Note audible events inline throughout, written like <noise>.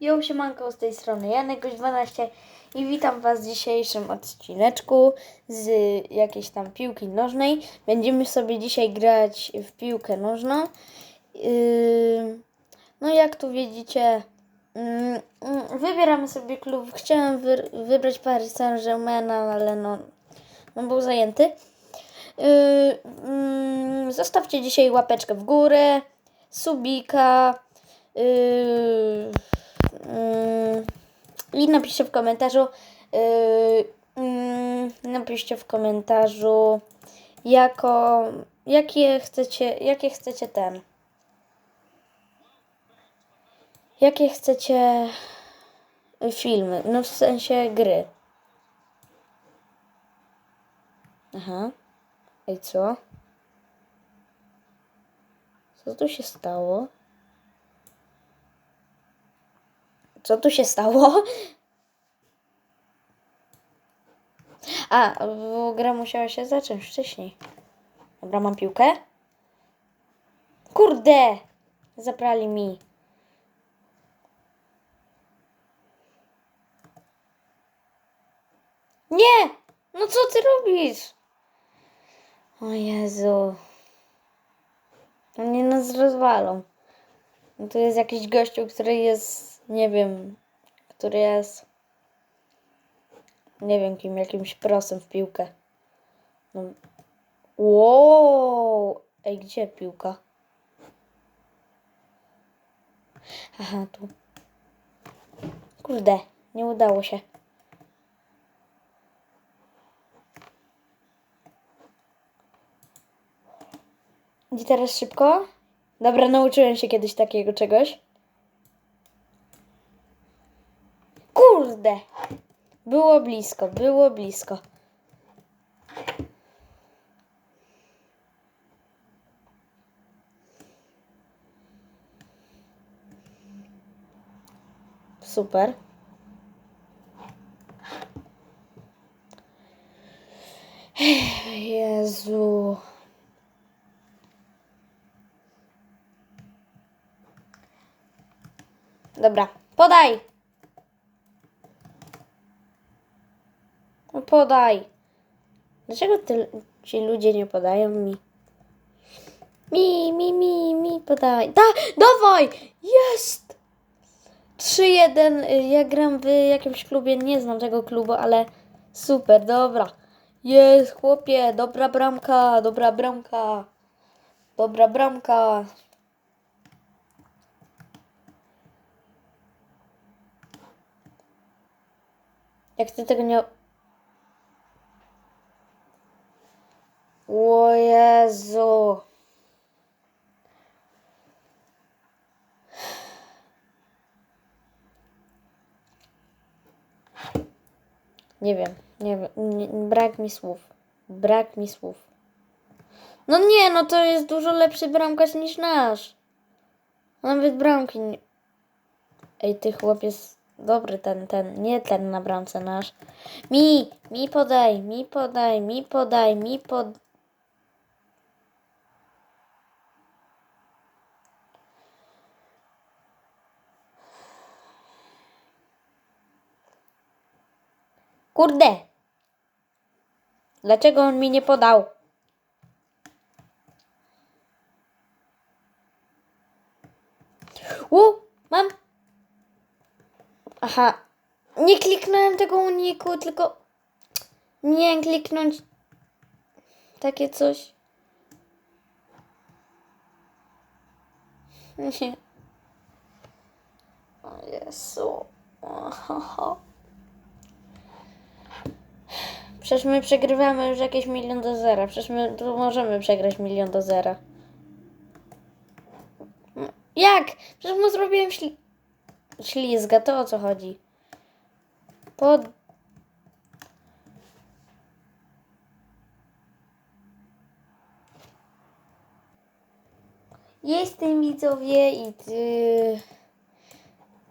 Jo, siemanko, z tej strony Janek12 i witam Was w dzisiejszym odcineczku z jakiejś tam piłki nożnej. Będziemy sobie dzisiaj grać w piłkę nożną. Yy, no jak tu widzicie, mm, mm, wybieramy sobie klub. Chciałem wy, wybrać Paris Saint-Germain, ale no, no był zajęty. Yy, mm, zostawcie dzisiaj łapeczkę w górę, subika. Yy, yy, I napiszcie w komentarzu. Yy, yy, napiszcie w komentarzu, jako, jakie chcecie, jakie chcecie ten. Jakie chcecie filmy, no w sensie gry. Aha. Ej, co? Co tu się stało? Co tu się stało? A, bo gra musiała się zacząć wcześniej. Dobra, mam piłkę. Kurde! Zaprali mi. Nie! No co ty robisz? O Jezu. Oni nas rozwalą. No tu jest jakiś gościu, który jest, nie wiem, który jest, nie wiem kim, jakimś prosem w piłkę. No. Wow! Ej, gdzie piłka? Aha, tu. Kurde, nie udało się. Gdzie teraz szybko? Dobra, nauczyłem się kiedyś takiego czegoś. Kurde! Było blisko, było blisko. Super. Jezu. Dobra, podaj! No podaj. Dlaczego ty, ci ludzie nie podają mi? Mi, mi, mi, mi podaj. Da, dawaj! Jest! 3-1. Ja gram w jakimś klubie, nie znam tego klubu, ale super, dobra. Jest, chłopie, dobra bramka, dobra bramka. Dobra bramka. Jak ty tego nie... O Jezu. Nie wiem, nie wiem, brak mi słów. Brak mi słów. No nie, no to jest dużo lepszy bramkarz niż nasz. Nawet bramki nie... Ej, ty chłopiec, dobry ten, ten, nie ten na bramce nasz. Mi, mi podaj, mi podaj, mi podaj, mi pod... Kurde! Dlaczego on mi nie podał? U, mam. Aha. Nie kliknąłem tego uniku, tylko miałem kliknąć takie coś. Nie. <laughs> O Jezu. Przecież my przegrywamy już jakieś milion do zera. Przecież my tu możemy przegrać milion do zera. Jak? Przecież mu zrobiłem śli... ślizga, to o co chodzi? Pod... Jestem widzowie i ty...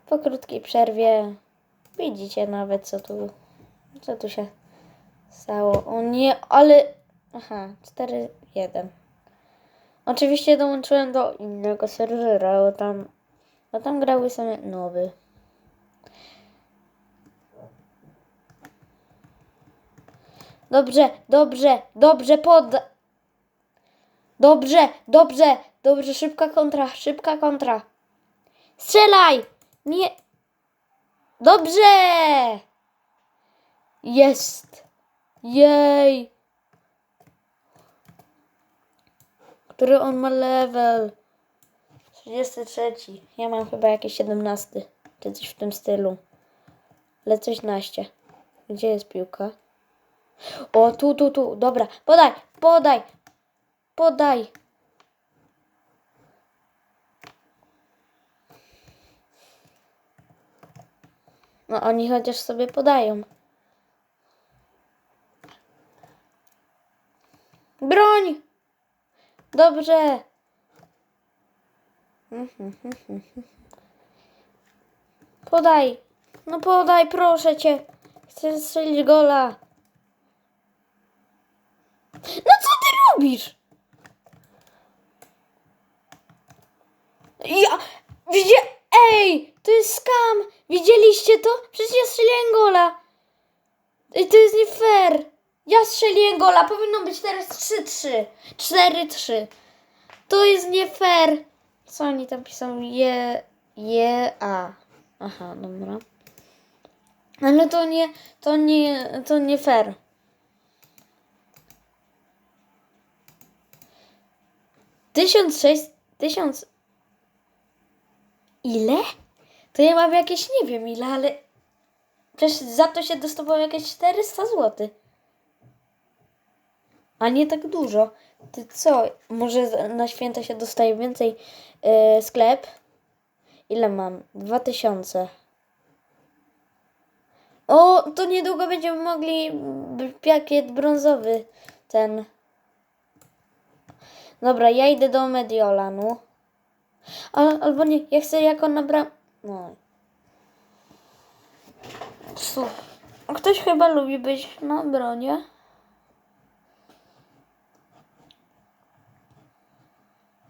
po krótkiej przerwie widzicie nawet co tu co tu się stało. O nie, ale aha, 4-1. Oczywiście dołączyłem do innego serwera, bo tam, bo tam grały same nowy. Dobrze, dobrze, dobrze pod. Dobrze, dobrze, dobrze, szybka kontra, szybka kontra. Strzelaj! Nie. Dobrze! Jest! Jej! Który on ma level? 33. Ja mam chyba jakieś 17. Czy coś w tym stylu. Ale coś naście. Gdzie jest piłka? O, tu, tu, tu. Dobra. Podaj, podaj, podaj. No oni chociaż sobie podają. Broń! Dobrze. Podaj. No podaj, proszę cię. Chcę strzelić gola. No co ty robisz? Ja... Widzie... Ej! To jest skam! Widzieliście to? Przecież ja strzeliłem gola. Ej, to jest nie fair. Ja strzeliłem gola. Powinno być teraz 3-3. 4-3. To jest nie fair. Co oni tam piszą? Je... Je... A. Aha, dobra. Ale to nie... To nie... To nie fair. Tysiąc sześć... Tysiąc... Ile? To ja mam jakieś nie wiem ile, ale... Przecież za to się dostawało jakieś 400 zł. A nie tak dużo. Ty co? Może na święta się dostaje więcej yy, sklep? Ile mam? 2000. O, to niedługo będziemy mogli pakiet brązowy ten. Dobra, ja idę do Mediolanu. Al, albo nie, ja chcę jako na bram... No. Ktoś chyba lubi być na obronie.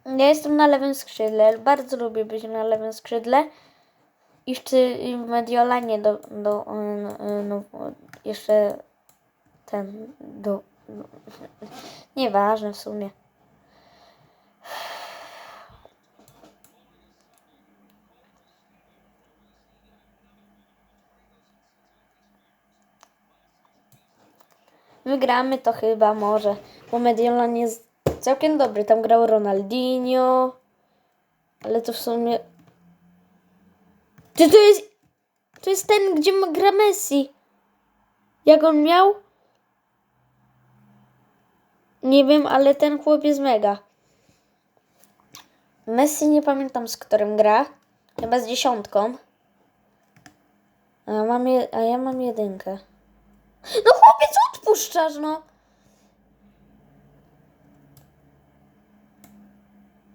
Ja jestem na lewym skrzydle. Bardzo lubię być na lewym skrzydle. I w, Mediolanie do, do y, y, no, jeszcze ten do no, <laughs> nieważne w sumie. Wygramy to chyba może, bo Mediolan jest całkiem dobry. Tam grał Ronaldinho, ale to w sumie... Czy to jest... To jest ten, gdzie gra Messi. Jak on miał? Nie wiem, ale ten chłop jest mega. Messi nie pamiętam z którym gra. Chyba z dziesiątką. A mam, je, a ja mam jedynkę. No chłopiec, odpuszczasz, no.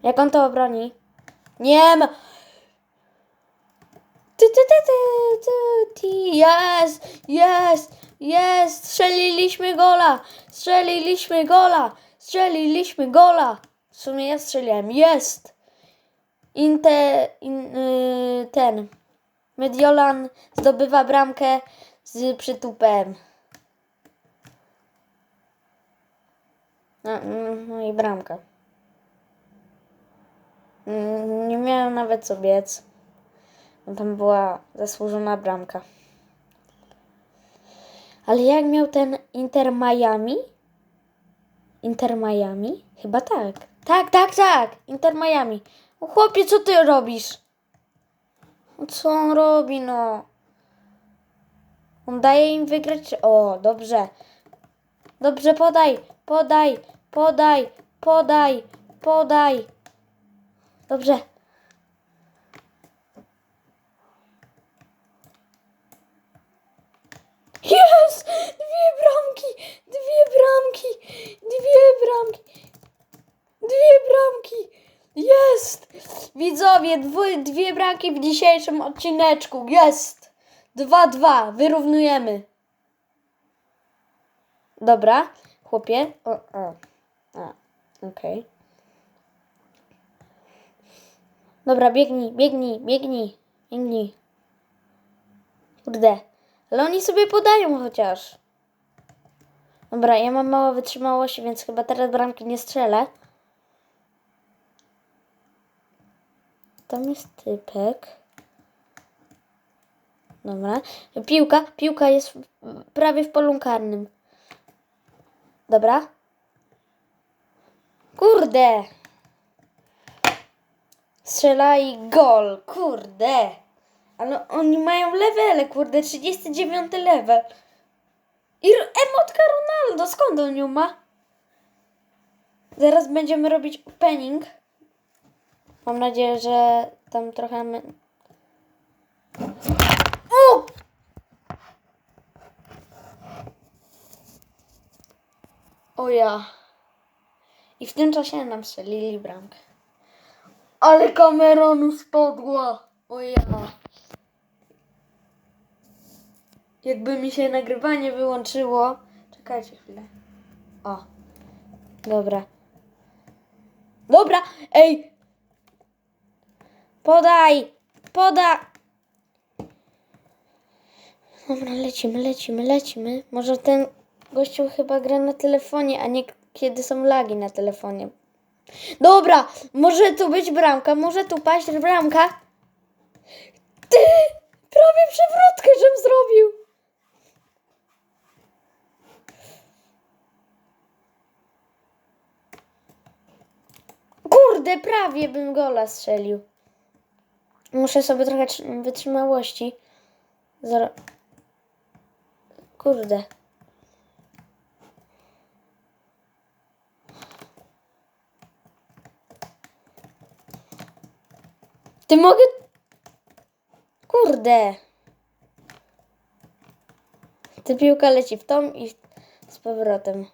Jak on to obroni? Nie ma. Ty, ty, ty, ty, ty, ty. Jest, jest, jest. Strzeliliśmy gola. Strzeliliśmy gola. Strzeliliśmy gola. W sumie ja strzeliłem. Jest. Inte, in, y, ten. Mediolan zdobywa bramkę z przytupem. No, mm, no i bramka. Mm, Nie miałem nawet co biec. No Tam była zasłużona bramka. Ale jak miał ten Inter Miami? Inter Miami? Chyba tak. Tak, tak, tak. Inter Miami. O, chłopie, co ty robisz? No Co on robi, no? On daje im wygrać. O, dobrze. Dobrze, podaj, podaj, podaj, podaj, podaj. Dobrze. Jest! Dwie bramki! Dwie bramki! Dwie bramki! Dwie bramki! Jest! Widzowie, dwu, dwie bramki w dzisiejszym odcineczku. Jest! 2-2. Wyrównujemy. Dobra, chłopie. O, o. A, okej. Dobra, biegnij, biegnij, biegnij, biegnij. Kurde. Ale oni sobie podają chociaż. Dobra, ja mam mało wytrzymałości, więc chyba teraz bramki nie strzelę. Tam jest typek. Dobra. Piłka, piłka jest w, prawie w polu karnym. Dobra. Kurde. Strzela i gol. Kurde. Ale oni mają levele, kurde. 39 level. I emotka Ronaldo. Skąd on ją ma? Zaraz będziemy robić opening. Mam nadzieję, że tam trochę... My... O! O ja. I w tym czasie nam strzelili bramkę. Ale kameronu spodła. O ja. Jakby mi się nagrywanie wyłączyło. Czekajcie chwilę. O. Dobra. Dobra, ej. Podaj. Poda. Dobra, lecimy, lecimy, lecimy. Może ten gościu chyba gra na telefonie, a nie kiedy są lagi na telefonie. Dobra, może tu być bramka, może tu paść bramka. Ty! Prawie przewrotkę, żem zrobił. Kurde, prawie bym gola strzelił. Muszę sobie trochę tr- wytrzymałości. Zaro... Kurde. Ty mogę... Kurde. Ty piłka leci w tą i z powrotem.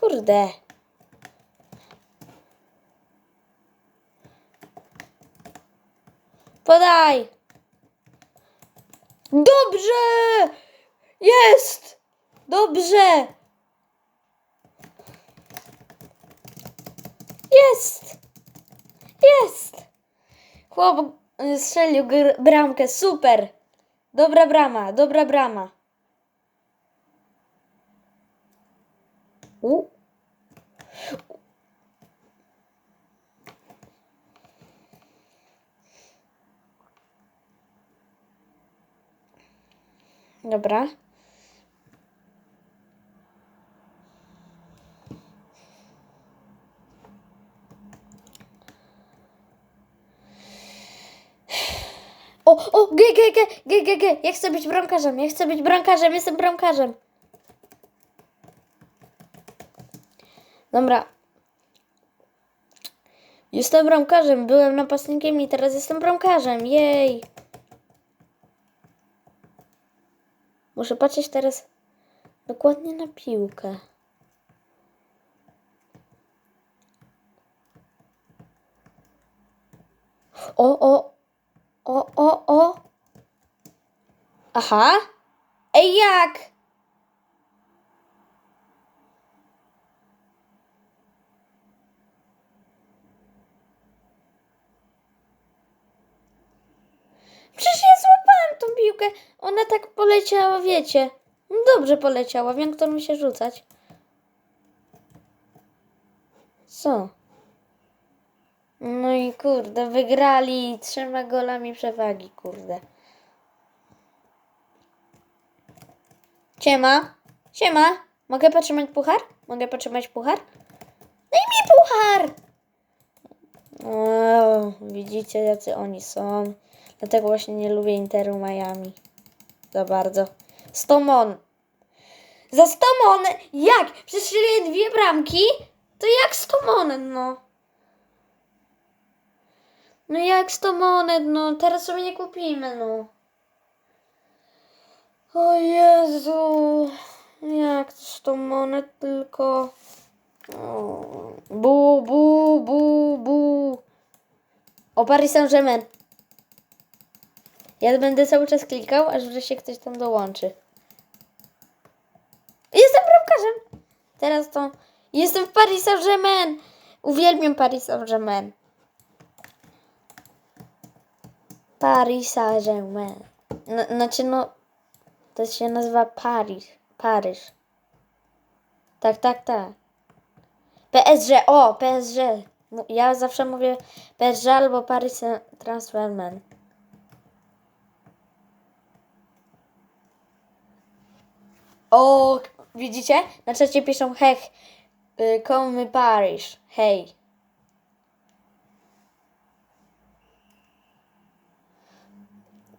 Kurde. Podaj. Dobrze! Jest! Dobrze! Jest! Jest! Chłop strzelił bramkę, super! Dobra brama, dobra brama. U. Dobra. O, o, G, G, G, G, G. Ja chcę być bramkarzem, ja chcę być bramkarzem, jestem bramkarzem. Dobra. Jestem bramkarzem, byłem napastnikiem i teraz jestem bramkarzem, jej. Muszę patrzeć teraz dokładnie na piłkę. O, o, o, o, o. Aha. Ej, jak? Przecież ja złapałem tą piłkę. Ona tak poleciała, wiecie. No Dobrze poleciała, wiem, kto mi się rzucać. Co? No i kurde, wygrali trzema golami przewagi, kurde. Siema. Siema. Mogę potrzymać puchar? Mogę potrzymać puchar? Daj mi puchar! O, widzicie, jacy oni są. Dlatego właśnie nie lubię Interu Miami. Za bardzo. 100 mon. Za 100 mon? Jak? Przecież strzeliłem dwie bramki? To jak 100 monet, no? No jak 100 monet, no? Teraz sobie nie kupimy, no. O Jezu. Jak 100 monet tylko? O, Bu, bu, bu, bu. O Paris Saint-Germain. Ja będę cały czas klikał, aż wreszcie ktoś tam dołączy. Jestem bramkarzem. Teraz to... Jestem w Paris Saint-Germain. Uwielbiam Paris Saint-Germain. Paris Saint-Germain. No, znaczy no, to się nazywa Paris. Paryż. Tak, tak, tak. PSG, o, PSG. Ja zawsze mówię PSG albo Paris Transferman. O, widzicie? Na czacie piszą hech, y, komy Paryż, hej.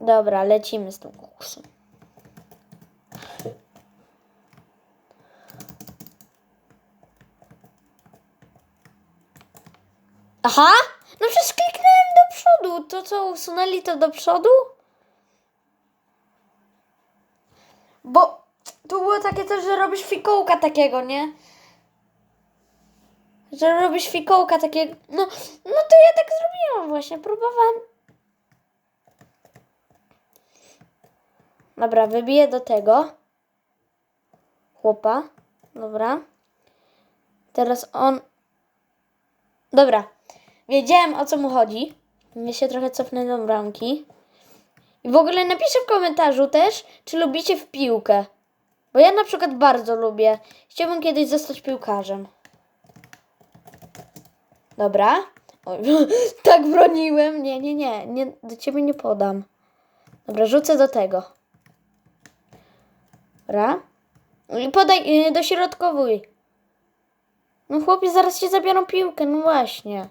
Dobra, lecimy z tym kursem. Aha! No przecież kliknąłem do przodu. To co, usunęli to do przodu? Bo tu było takie coś, że robisz fikołka takiego, nie? Że robisz fikołka takiego. No, no to ja tak zrobiłam właśnie, próbowałam. Dobra, wybiję do tego. Chłopa. Dobra. Teraz on. Dobra. Wiedziałem o co mu chodzi. Mnie się trochę cofnę do bramki. I w ogóle napiszę w komentarzu też, czy lubicie w piłkę. Bo ja na przykład bardzo lubię. Chciałbym kiedyś zostać piłkarzem. Dobra. Oj, <laughs> tak broniłem. Nie, nie, nie, nie. Do ciebie nie podam. Dobra, rzucę do tego. I podaj, yy, dośrodkowuj. No chłopie, zaraz się zabiorą piłkę, no właśnie.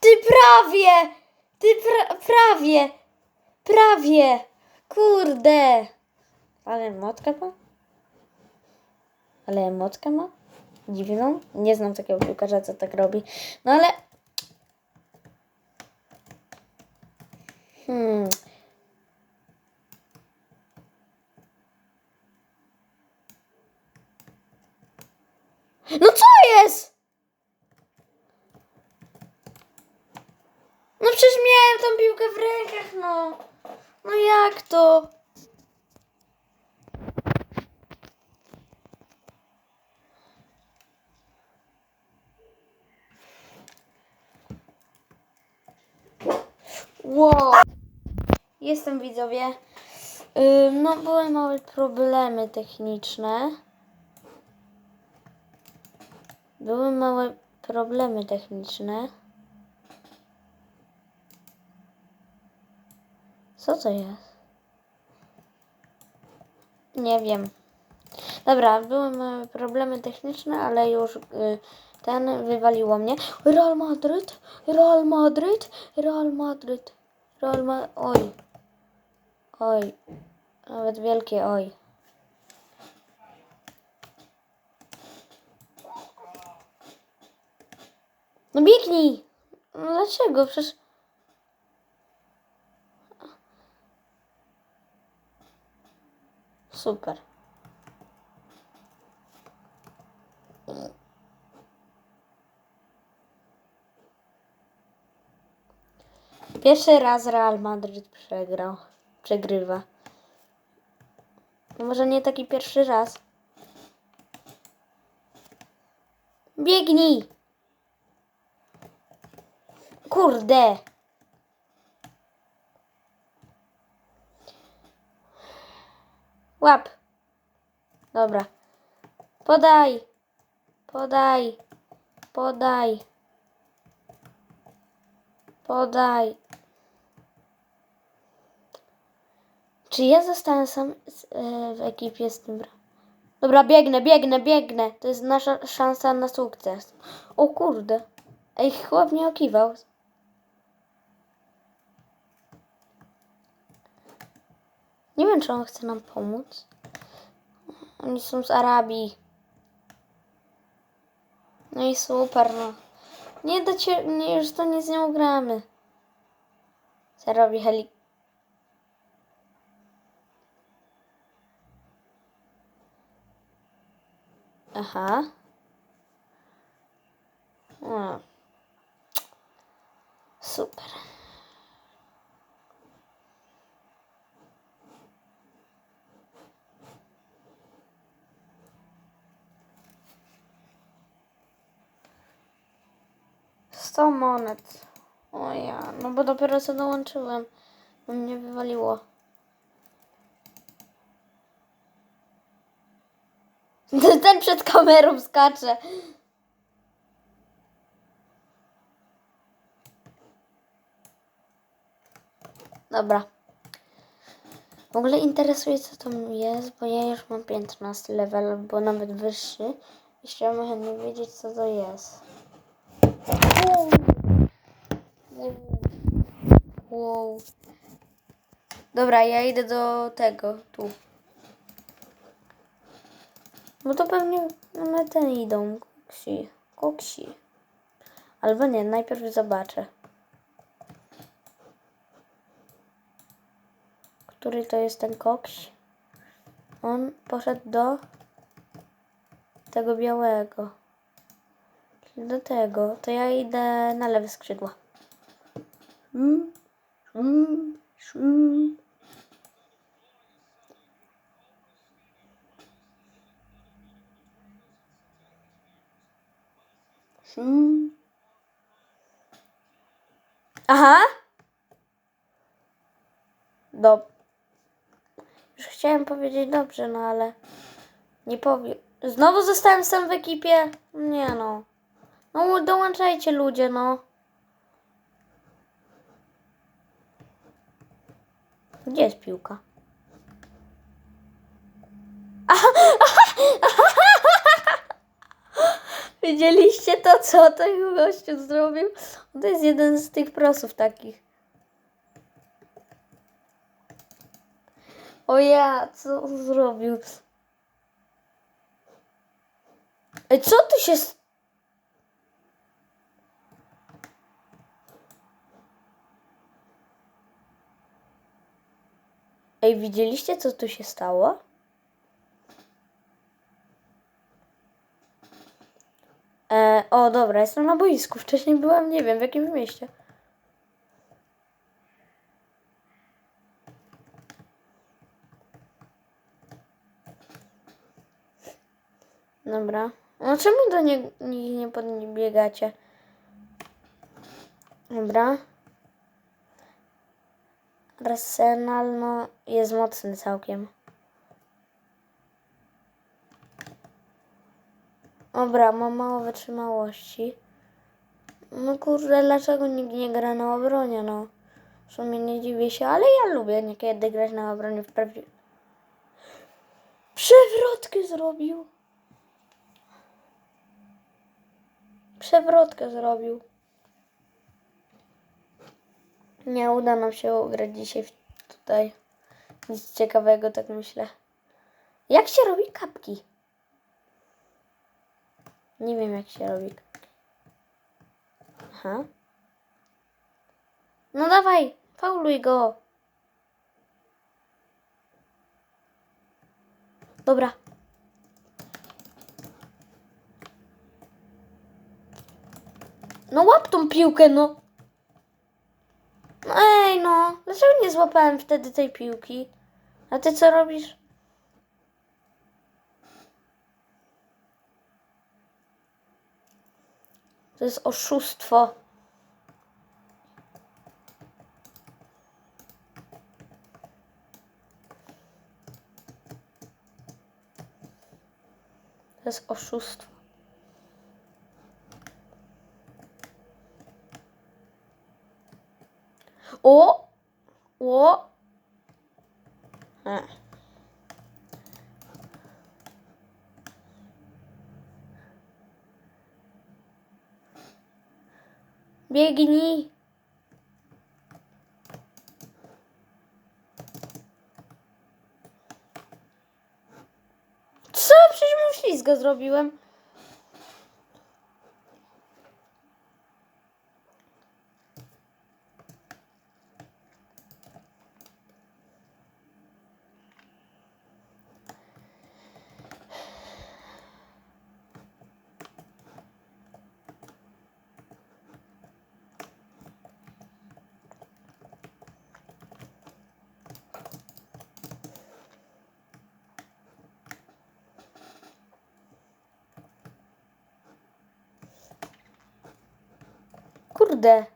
Ty prawie! Ty pra prawie! Prawie! Kurde! Ale motkę ma? Ale motkę ma? Dziwną? Nie znam takiego piłkarza, co tak robi. No ale... Hmm... No co jest? No przecież miałem tą piłkę w rękach, no. No jak to? Wow. Jestem widzowie. No były małe problemy techniczne. Były małe problemy techniczne. Co to jest? Nie wiem. Dobra, były małe problemy techniczne, ale już y, ten wywaliło mnie. Real Madryt, Real Madryt, Real Madryt, Real Madryt. Oj. Oj. Nawet wielkie oj. No biegnij! No dlaczego? Przecież... Super. Pierwszy raz Real Madryt przegrał. Przegrywa. No Może nie taki pierwszy raz. Biegnij! Kurde! Łap! Dobra. Podaj! Podaj! Podaj! Podaj! Czy ja zostanę sam e, w ekipie z tym? bra- Dobra, biegnę, biegnę, biegnę. To jest nasza szansa na sukces. O kurde. Ej, chłop mnie okiwał. Nie wiem, czy on chce nam pomóc. Oni są z Arabii. No i super, no. Nie cie... nie, już to nie z nią. Co robi heli... Aha. O. Super. 100 monet. O ja, no bo dopiero co dołączyłem. Bo mnie wywaliło. <laughs> Ten przed kamerą skacze. Dobra. W ogóle interesuje co to jest, bo ja już mam 15 level, albo nawet wyższy. I chciałabym chętnie wiedzieć co to jest. Wow. Wow. Dobra, ja idę do tego, tu. No to pewnie na ten idą. Koksi. Koksi. Albo nie, najpierw zobaczę. Który to jest ten koks? On poszedł do tego białego. Do tego. To ja idę na lewe skrzydła. Mm, mm, mm. Mm. Aha. Dob. Już chciałem powiedzieć dobrze, no ale nie powiem. Znowu zostałem sam w ekipie? Nie no. No dołączajcie ludzie, no. Gdzie jest piłka? <laughs> Widzieliście to, co ten gościu zrobił? To jest jeden z tych prosów takich. O ja, co on zrobił? Ej, co tu się... Ej, widzieliście, co tu się stało? E, o, dobra, jestem na boisku. Wcześniej byłam, nie wiem, w jakim mieście. Dobra. No czemu do nie, nich nie podbiegacie? Dobra. Arsenal, no, jest mocny całkiem. Dobra, mam mało wytrzymałości. No kurde, dlaczego nikt nie gra na obronie, no? W sumie nie dziwię się, ale ja lubię niekiedy grać na obronie w prawie... Przewrotkę zrobił! Przewrotkę zrobił. Nie uda nam się ugrać dzisiaj tutaj. Nic ciekawego, tak myślę. Jak się robi kapki? Nie wiem, jak się robi. Aha. No dawaj, fauluj go. Dobra. No łap tą piłkę, no. No ej, no. Dlaczego nie złapałem wtedy tej piłki? A ty co robisz? To jest oszustwo. To jest oszustwo. O! O! E. Biegnij! Co? Przecież mu ślizga zrobiłem. Kurde.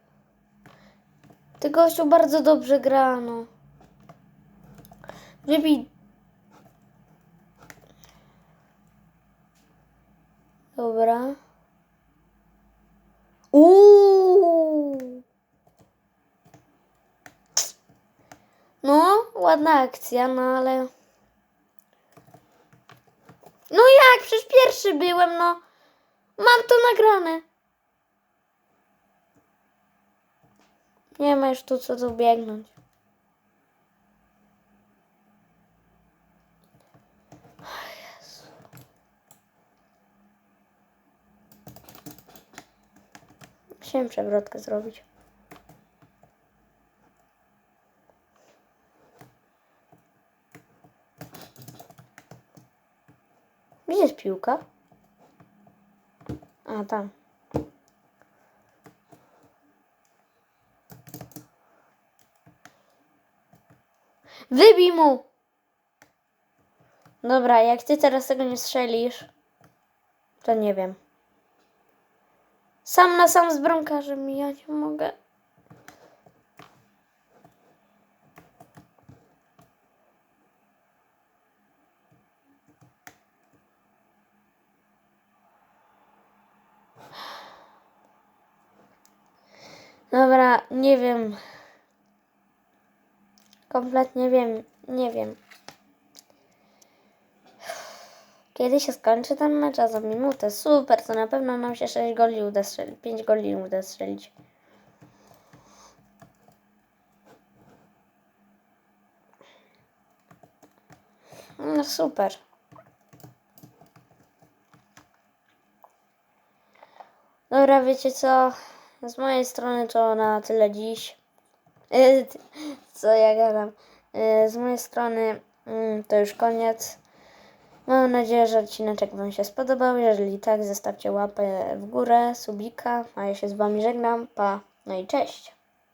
Ty gościu bardzo dobrze gra, no. Wybij. Dobra. Uuu. No, ładna akcja, no ale... No jak? Przecież pierwszy byłem, no. Mam to nagrane. Nie ma już tu co tu biegnąć. Jezu. Chciałem przewrotkę zrobić. Gdzie jest piłka? A, tam. Wybij mu! Dobra, jak ty teraz tego nie strzelisz, to nie wiem. Sam na sam z bramkarzem ja nie mogę. Dobra, nie wiem. Kompletnie wiem, nie wiem. Kiedy się skończy ten mecz? A za minutę. Super, to na pewno nam się 6 goli uda strzelić. 5 goli uda strzelić. No super. Dobra, wiecie co? Z mojej strony to na tyle dziś. E, Co ja gadam? E, Z mojej strony mm, to już koniec. Mam nadzieję, że odcineczek Wam się spodobał. Jeżeli tak, zostawcie łapę w górę, subika, a ja się z Wami żegnam. Pa, no i cześć.